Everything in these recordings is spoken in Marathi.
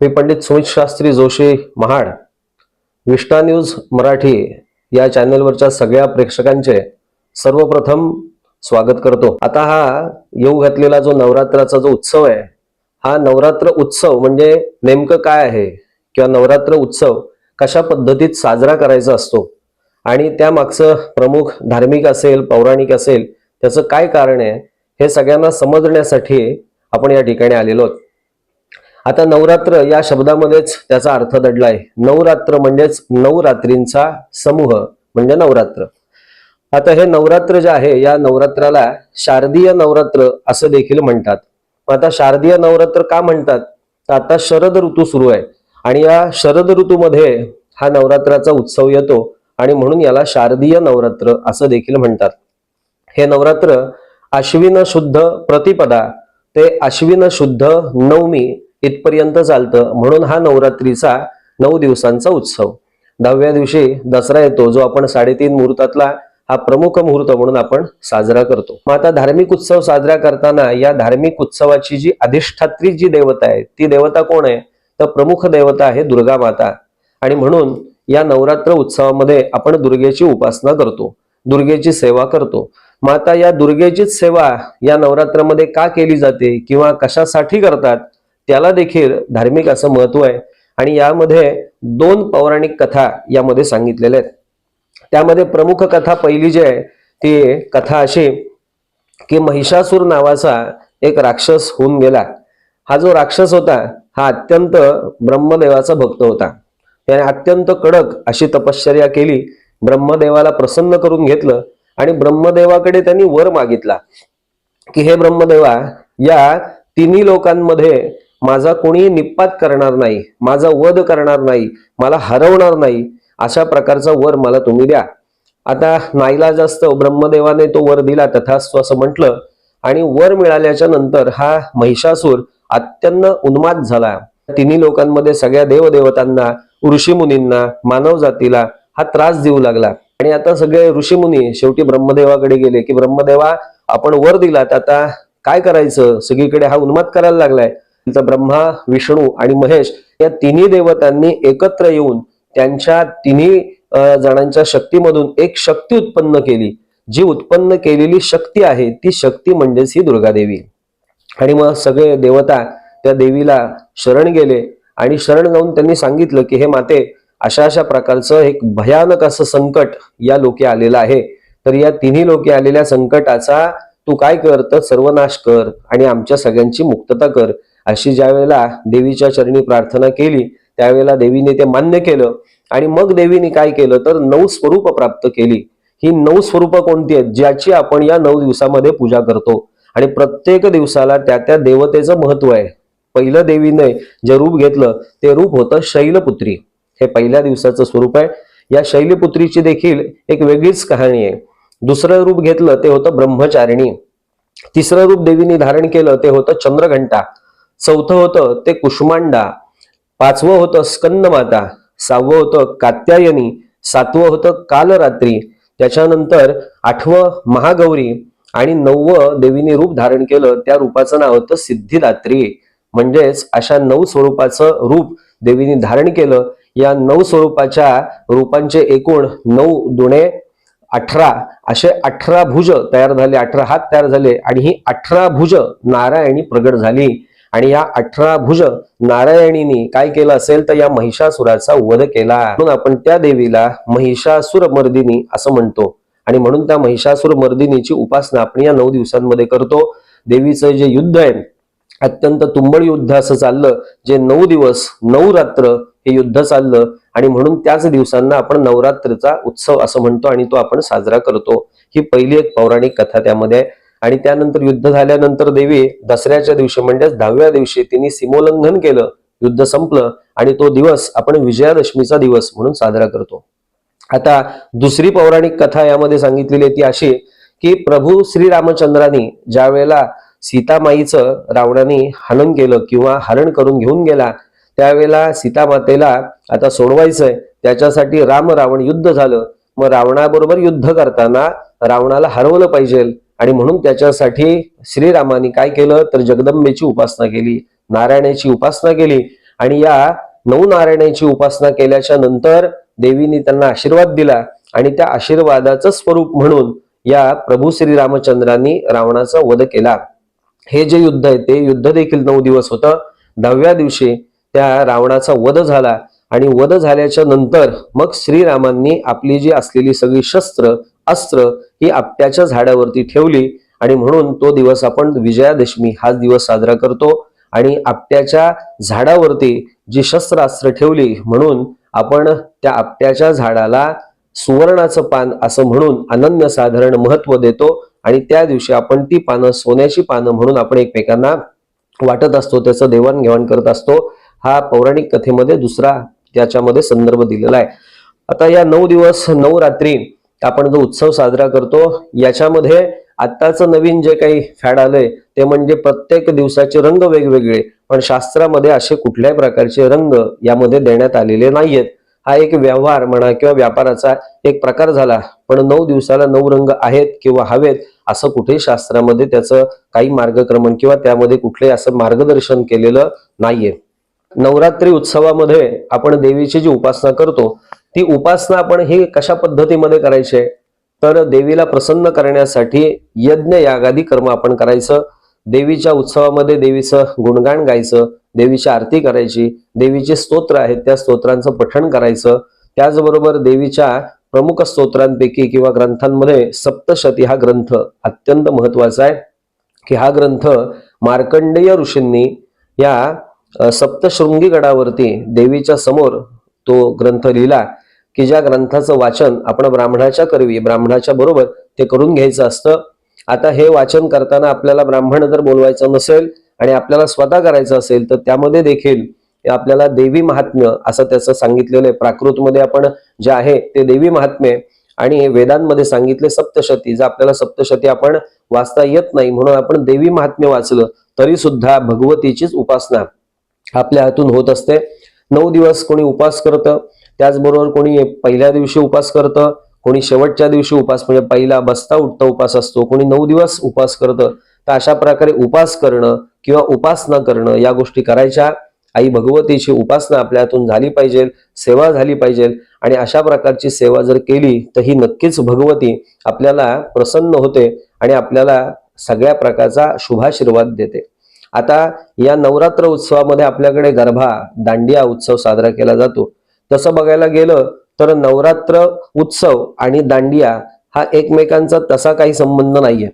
मी पंडित सुमित शास्त्री जोशी महाड विष्टा न्यूज मराठी या चॅनलवरच्या सगळ्या प्रेक्षकांचे सर्वप्रथम स्वागत करतो. आता हा येऊ घातलेला जो नवरात्राचा जो उत्सव आहे हा नवरात्र उत्सव म्हणजे नेमकं काय आहे किंवा नवरात्र उत्सव कशा पद्धतीत साजरा करायचा असतो आणि त्यामागचं प्रमुख धार्मिक असेल पौराणिक असेल त्याचं काय कारण आहे हे सगळ्यांना समजण्यासाठी आपण या ठिकाणी आलेलो आहोत. आता नवरात्र या शब्दामध्येच त्याचा अर्थ दडलाय. नवरात्र म्हणजेच नऊ रात्रींचा समूह म्हणजे नवरात्र. आता हे नवरात्र जे आहे या नवरात्राला शारदीय नवरात्र असं देखील म्हणतात. मग आता शारदीय नवरात्र का म्हणतात? तर आता शरद ऋतू सुरू आहे. आणि या शरद ऋतूमध्ये हा नवरात्राचा उत्सव येतो आणि म्हणून याला शारदीय नवरात्र असं देखील म्हणतात. हे नवरात्र आश्विन शुद्ध प्रतिपदा ते आश्विन शुद्ध नवमी इथपर्यंत चालतं. म्हणून हा नवरात्रीचा नऊ दिवसांचा उत्सव. दहाव्या दिवशी दसरा येतो जो आपण साडेतीन मुहूर्तातला हा प्रमुख मुहूर्त म्हणून आपण साजरा करतो. मग आता धार्मिक उत्सव साजरा करताना या धार्मिक उत्सवाची जी अधिष्ठात्री जी देवता आहे ती देवता कोण आहे? तर प्रमुख देवता आहे दुर्गा माता. आणि म्हणून या नवरात्र उत्सवामध्ये आपण दुर्गेची उपासना करतो दुर्गेची सेवा करतो. माता या दुर्गेचीच सेवा या नवरात्रामध्ये का केली जाते किंवा कशासाठी करतात? त्याला देखील धार्मिक असं महत्त्व आहे. आणि यामध्ये दोन पौराणिक कथा यामध्ये सांगितलेल्या आहेत. त्यामध्ये प्रमुख कथा पहिली जी आहे ती कथा अशी की महिषासूर नावाचा एक राक्षस होऊन गेला. हा जो राक्षस होता हा अत्यंत ब्रह्मदेवाचा भक्त होता. त्याने अत्यंत कडक अशी तपश्चर्या केली ब्रह्मदेवाला प्रसन्न करून घेतलं आणि ब्रह्मदेवाकडे त्यांनी वर मागितला की हे ब्रह्मदेवा या तिन्ही लोकांमध्ये माझा कोणी निपात करणार नाही माझा वध करणार नाही मला हरवणार नाही अशा प्रकारचा वर मला तुम्ही द्या. आता नाईला जास्त ब्रह्मदेवाने तो वर दिला तथास्तु असं म्हटलं आणि वर मिळाल्याच्या नंतर हा महिषासूर अत्यंत उन्माद झाला. तिन्ही लोकांमध्ये सगळ्या देवदेवतांना ऋषीमुनींना मानव जातीला हा त्रास देऊ लागला. आणि आता सगळे ऋषीमुनी शेवटी ब्रह्मदेवाकडे गेले की ब्रह्मदेवा आपण वर दिलात आता काय करायचं? सगळीकडे हा उन्माद करायला लागलाय. तर ब्रह्मा विष्णू आणि महेश या तिन्ही देवतांनी एकत्र येऊन त्यांच्या तिन्ही जणांच्या शक्तीमधून एक शक्ती उत्पन्न केली. जी उत्पन्न केलेली शक्ती आहे ती शक्ती म्हणजेच ही दुर्गा देवी. आणि मग सगळे देवता त्या देवीला शरण गेले आणि शरण जाऊन त्यांनी सांगितलं की हे माते अशा अशा प्रकारचं एक भयानक असं संकट या लोके आलेलं आहे. तर या तिन्ही लोके आलेल्या संकटाचा तू काय कर तर सर्वनाश कर आणि आमच्या सगळ्यांची मुक्तता कर. अशी ज्या वेळेला देवीच्या चरणी प्रार्थना केली त्यावेळेला देवीने ते मान्य केलं आणि मग देवीने काय केलं तर नऊ स्वरूप प्राप्त केली. ही नऊ स्वरूप कोणती आहेत? ज्याची आपण या नऊ दिवसामध्ये पूजा करतो. आणि प्रत्येक दिवसाला त्या त्या देवतेचं महत्त्व आहे. पहिलं देवीने जे रूप घेतलं ते रूप होतं शैलपुत्री. हे पहिल्या दिवसाचं स्वरूप आहे. या शैलपुत्रीची देखील एक वेगळीच कहाणी आहे. दुसरं रूप घेतलं ते होतं ब्रह्मचारिणी. तिसरं रूप देवीने धारण केलं ते होतं चंद्रघंटा. चौथं होतं ते कुष्मांडा पाचवं होतं स्कंदमाता सहावं होतं कात्यायनी सातवं होतं कालरात्री. त्याच्यानंतर आठवं महागौरी आणि नववं देवीने रूप धारण केलं त्या रूपाचं नाव होतं सिद्धिदात्री. म्हणजेच अशा नऊ स्वरूपाचं रूप देवीने धारण केलं. या नऊ स्वरूपाच्या रूपांचे एकूण नऊ दुणे अठरा. असे अठरा भुज तयार झाले अठरा हात तयार झाले आणि ही अठरा भुज नारायणी प्रगट झाली. आणि या अठरा भुज नारायणीने काय केलं असेल तर या महिषासुराचा वध केला. म्हणून आपण त्या देवीला महिषासुर मर्दिनी असं म्हणतो. आणि म्हणून त्या महिषासुर मर्दिनीची उपासना आपण या नऊ दिवसांमध्ये करतो. देवीचं जे युद्ध आहे अत्यंत तुंबळ युद्ध असं चाललं जे नऊ दिवस नऊ रात्र हे युद्ध चाललं. आणि म्हणून त्याच दिवसांना आपण नवरात्रीचा उत्सव असं म्हणतो आणि तो आपण साजरा करतो. ही पहिली एक पौराणिक कथा त्यामध्ये आहे. आणि त्यानंतर युद्ध झाल्यानंतर देवी दसऱ्याच्या दिवशी म्हणजेच दहाव्या दिवशी तिने सीमोल्लंघन केलं युद्ध संपलं आणि तो दिवस आपण विजयादशमीचा दिवस म्हणून साजरा करतो. आता दुसरी पौराणिक कथा यामध्ये सांगितलेली आहे ती अशी की प्रभू श्रीरामचंद्रांनी ज्या वेळेला सीतामाईचं रावणाने हनन केलं किंवा हरण करून घेऊन गेला त्यावेळेला सीतामातेला आता सोडवायचंय त्याच्यासाठी राम रावण युद्ध झालं. मग रावणाबरोबर युद्ध करताना रावणाला हरवलं पाहिजे. आणि म्हणून त्याच्यासाठी श्रीरामाने काय केलं? तर जगदंबेची उपासना केली नारायणाची उपासना केली. आणि या नऊ नारायणाची उपासना केल्याच्यानंतर देवीने त्यांना आशीर्वाद दिला आणि त्या आशीर्वादाचं स्वरूप म्हणून या प्रभू श्रीरामचंद्रांनी रावणाचा वध केला. हे जे युद्ध आहे ते युद्ध देखील नऊ दिवस होतं. दहाव्या दिवशी त्या रावणाचा वध झाला आणि वध झाल्याच्यानंतर मग श्रीरामांनी आपली जी असलेली सगळी शस्त्र अस्त्र ही आपट्याच्या झाडावरती ठेवली आणि म्हणून तो दिवस आपण विजयादशमी हाच दिवस साजरा करतो. आणि आपट्याच्या झाडावरती जी शस्त्रास्त्र ठेवली म्हणून आपण त्या आपट्याच्या झाडाला सुवर्णाचं पान असं म्हणून अनन्य साधारण महत्त्व देतो आणि त्या दिवशी आपण ती पानं सोन्याची पानं म्हणून आपण एकमेकांना वाटत असतो त्याचं देवाणघेवाण करत असतो. हा पौराणिक कथेमध्ये दुसरा त्याच्यामध्ये संदर्भ दिलेला आहे. आता या नऊ दिवस नऊ रात्री आपण जो उत्सव साजरा करतो याच्यामध्ये आत्ताचं नवीन जे काही फॅड आलंय ते म्हणजे प्रत्येक दिवसाचे रंग वेगवेगळे पण शास्त्रामध्ये असे कुठल्याही प्रकारचे रंग यामध्ये देण्यात आलेले नाहीयेत. हा एक व्यवहार म्हणा किंवा व्यापाराचा एक प्रकार झाला पण नऊ दिवसाला नऊ रंग आहेत किंवा हवेत असं कुठेही शास्त्रामध्ये त्याचं काही मार्गक्रमण किंवा त्यामध्ये कुठलंही असं मार्गदर्शन केलेलं नाहीये. नवरात्री उत्सवामध्ये आपण देवीची जी उपासना करतो ती उपासना आपण ही कशा पद्धतीमध्ये करायची? आहे तर देवीला प्रसन्न करण्यासाठी यज्ञ यागादी कर्म आपण करायचं. देवीच्या उत्सवामध्ये देवीचं गुणगान गायचं देवीची आरती करायची देवीचे स्तोत्र आहेत त्या स्तोत्रांचं पठण करायचं. त्याचबरोबर देवीच्या प्रमुख स्तोत्रांपैकी किंवा ग्रंथांमध्ये सप्तशती हा ग्रंथ अत्यंत महत्त्वाचा आहे. की हा ग्रंथ मार्कंडेय ऋषींनी या सप्तशृंगी गडावरती देवीच्या समोर तो ग्रंथ लिहिला की ज्या ग्रंथाचं वाचन आपण ब्राह्मणाच्या करवी ब्राह्मणाच्या बरोबर ते करून घ्यायचं असतं. आता हे वाचन करताना आपल्याला ब्राह्मण जर बोलवायचं नसेल आणि आपल्याला स्वतः करायचं असेल तर त्यामध्ये देखील आपल्याला देवी महात्म्य असं त्याचं सांगितलेलं आहे. प्राकृतमध्ये आपण जे आहे ते देवी महात्म्य आणि वेदांमध्ये सांगितले सप्तशती जर आपल्याला सप्तशती आपण वाचता येत नाही म्हणून आपण देवी महात्म्य वाचलं तरी सुद्धा भगवतीचीच उपासना आपल्या हातून होत असते. नऊ दिवस कोणी उपास करतं त्याचबरोबर कोणी पहिल्या दिवशी उपास करतं कोणी शेवटच्या दिवशी उपास म्हणजे पहिला बसता उठता उपास असतो कोणी नऊ दिवस उपास करतं तर अशा प्रकारे उपास करणं किंवा उपासना करणं या गोष्टी करायच्या. आई भगवतीची उपासना आपल्या हातून झाली पाहिजे सेवा झाली पाहिजे आणि अशा प्रकारची सेवा जर केली तर ही नक्कीच भगवती आपल्याला प्रसन्न होते आणि आपल्याला सगळ्या प्रकारचा शुभाशीर्वाद देते. आता या नवरात्र उत्सवामध्ये आपल्याकडे गरबा दांडिया उत्सव साजरा केला जातो. तसं बघायला गेलं तर नवरात्र उत्सव आणि दांडिया हा एकमेकांचा तसा काही संबंध नाहीये.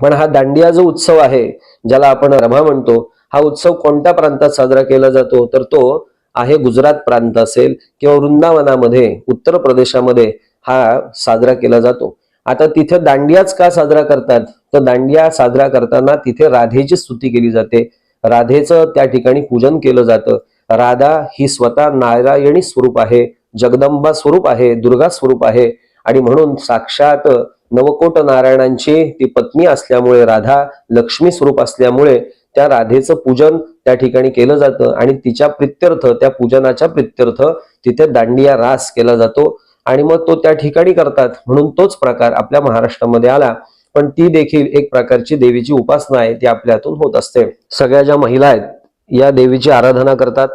पण हा दांडिया जो उत्सव आहे ज्याला आपण रभा म्हणतो हा उत्सव कोणत्या प्रांतात साजरा केला जातो? तर तो आहे गुजरात प्रांत असेल किंवा वृंदावनामध्ये उत्तर प्रदेशामध्ये हा साजरा केला जातो. आता तिथे दांडियाच का साजरा करतात? तर दांडिया साजरा करताना तिथे राधेची स्तुती केली जाते. राधेचं त्या ठिकाणी पूजन केलं जातं. राधा ही स्वतः नारायणी स्वरूप आहे जगदंबा स्वरूप आहे दुर्गा स्वरूप आहे आणि म्हणून साक्षात नवकोट नारायणांची ती पत्नी असल्यामुळे राधा लक्ष्मी स्वरूप असल्यामुळे त्या राधेचं पूजन त्या ठिकाणी केलं जातं आणि तिच्या प्रित्यर्थ त्या पूजनाच्या प्रित्यर्थ तिथे दांडिया रास केला जातो आणि मग तो त्या ठिकाणी करतात. म्हणून तोच प्रकार आपल्या महाराष्ट्रामध्ये आला. पण ती देखील एक प्रकारची देवीची उपासना आहे ती आपल्यातून होत असते. सगळ्या ज्या महिला आहेत या देवीची आराधना करतात.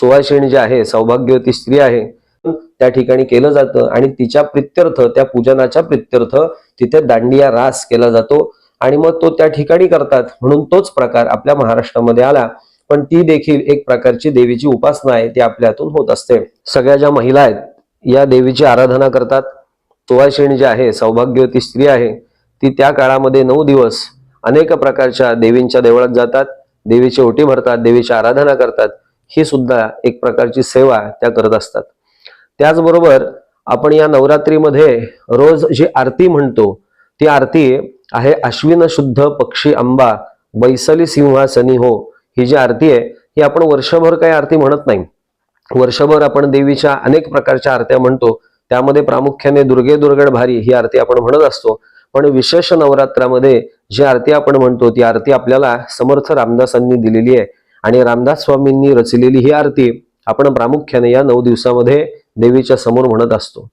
सुवासिनी जी आहे सौभाग्यवती स्त्री आहे त्या ठिकाणी केलं जातं आणि तिच्या प्रित्यर्थ त्या पूजनाच्या प्रित्यर्थ तिथे दांडिया रास केला जातो आणि मग तो त्या ठिकाणी करतात. म्हणून तोच प्रकार आपल्या महाराष्ट्रामध्ये आला. पण ती देखील एक प्रकारची देवीची उपासना आहे ती आपल्यातून होत असते. सगळ्या ज्या महिला आहेत या देवीची आराधना करतात. सुवासिनी जी आहे सौभाग्यवती स्त्री आहे ती त्या काळामध्ये नऊ दिवस अनेक प्रकारच्या देवींच्या देवळात जातात देवीची ओटी भरतात देवीची आराधना करतात. ही सुद्धा एक प्रकारची सेवा त्या करत असतात. त्याचबरोबर आपण या नवरात्रीमध्ये रोज जी आरती म्हणतो ती आरती आहे अश्विन शुद्ध पक्षी आंबा बैसली सिंहासनी हो. ही जी आरती आहे ही आपण वर्षभर काही आरती म्हणत नाही. वर्षभर आपण देवीच्या अनेक प्रकारच्या आरत्या म्हणतो. त्यामध्ये प्रामुख्याने दुर्गे दुर्गड भारी ही आरती आपण म्हणत असतो. पण विशेष नवरात्रामध्ये जी आरती आपण म्हणतो ती आरती आपल्याला समर्थ रामदासांनी दिलेली आहे. आणि रामदास स्वामींनी रचलेली ही आरती आपण प्रामुख्याने या नऊ दिवसामध्ये देवीच्या समोर म्हणत असतो.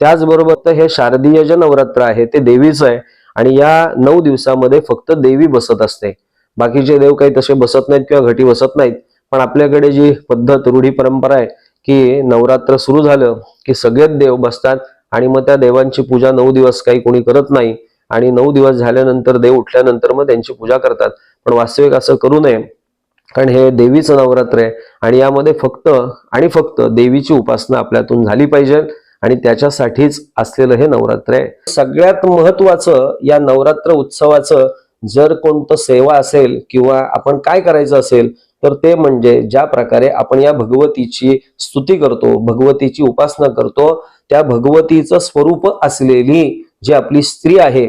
त्याचबरोबर तर हे शारदीय जे नवरात्र आहे ते देवीचं आहे. आणि या नऊ दिवसामध्ये फक्त देवी बसत असते. बाकीचे देव काही तसे बसत नाहीत किंवा घटी बसत नाहीत पण आपल्याकडे जी पद्धत रूढी परंपरा आहे की नवरात्र सुरू झालं की सगळेच देव बसतात आणि मग त्या देवांची पूजा नऊ दिवस काही कोणी करत नाही. आणि नऊ दिवस झाल्यानंतर देव उठल्यानंतर मग त्यांची पूजा करतात. पण वास्तविक असं करू नये. कारण हे देवीचं नवरात्र आहे. आणि यामध्ये फक्त आणि फक्त देवीची उपासना आपल्यातून झाली पाहिजे. आणि त्याच्यासाठीच असलेलं हे नवरात्र आहे. सगळ्यात महत्वाचं या नवरात्र उत्सवाचं जर कोणतं सेवा असेल किंवा आपण काय करायचं असेल तर ते म्हणजे ज्या प्रकारे आपण या भगवतीची स्तुती करतो भगवतीची उपासना करतो त्या भगवतीचं स्वरूप असलेली जी आपली स्त्री आहे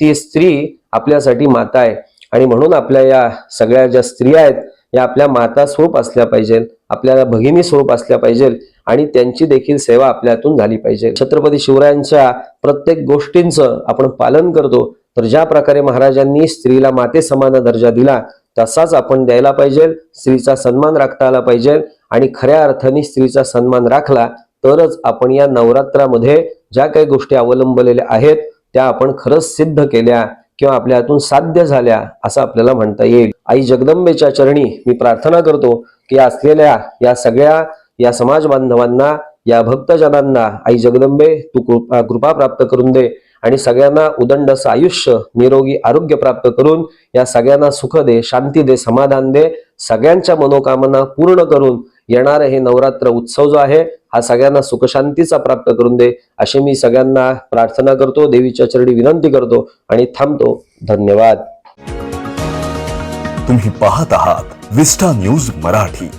ती स्त्री आपल्यासाठी माता आहे. आणि म्हणून आपल्या या सगळ्या ज्या स्त्रिया आहेत या आपल्या माता स्वरूप असल्या पाहिजेत आपल्याला भगिनी स्वरूप असल्या पाहिजे आणि त्यांची देखील सेवा आपल्यातून झाली पाहिजे. छत्रपती शिवरायांच्या प्रत्येक गोष्टींचं आपण पालन करतो तर ज्या प्रकारे महाराजांनी स्त्रीला माते समान दर्जा दिला तसाच आपण द्यायला पाहिजे स्त्रीचा सन्मान राखता आला पाहिजे आणि खऱ्या अर्थाने स्त्रीचा सन्मान राखला तरच आपण या नवरात्रामध्ये ज्या काही गोष्टी अवलंबलेल्या आहेत त्या आपण खरंच सिद्ध केल्या किंवा आपल्या हातून साध्य झाल्या असं आपल्याला म्हणता येईल. आई जगदंबेच्या चरणी मी प्रार्थना करतो की असलेल्या या सगळ्या या समाज बांधवांना या भक्तजनांना आई जगदंबे तू कृपा कृपा प्राप्त करून दे आणि सगळ्यांना उदंड असं आयुष्य निरोगी आरोग्य प्राप्त करून या सगळ्यांना सुख दे शांती दे समाधान दे सगळ्यांच्या मनोकामना पूर्ण करून येणारं हे नवरात्र उत्सव जो आहे हा सगळ्यांना सुखशांतीचा प्राप्त करून दे अशी मी सगळ्यांना प्रार्थना करतो देवीच्या चरणी विनंती करतो आणि थांबतो. धन्यवाद. तुम्ही पाहत आहात विस्टा न्यूज मराठी.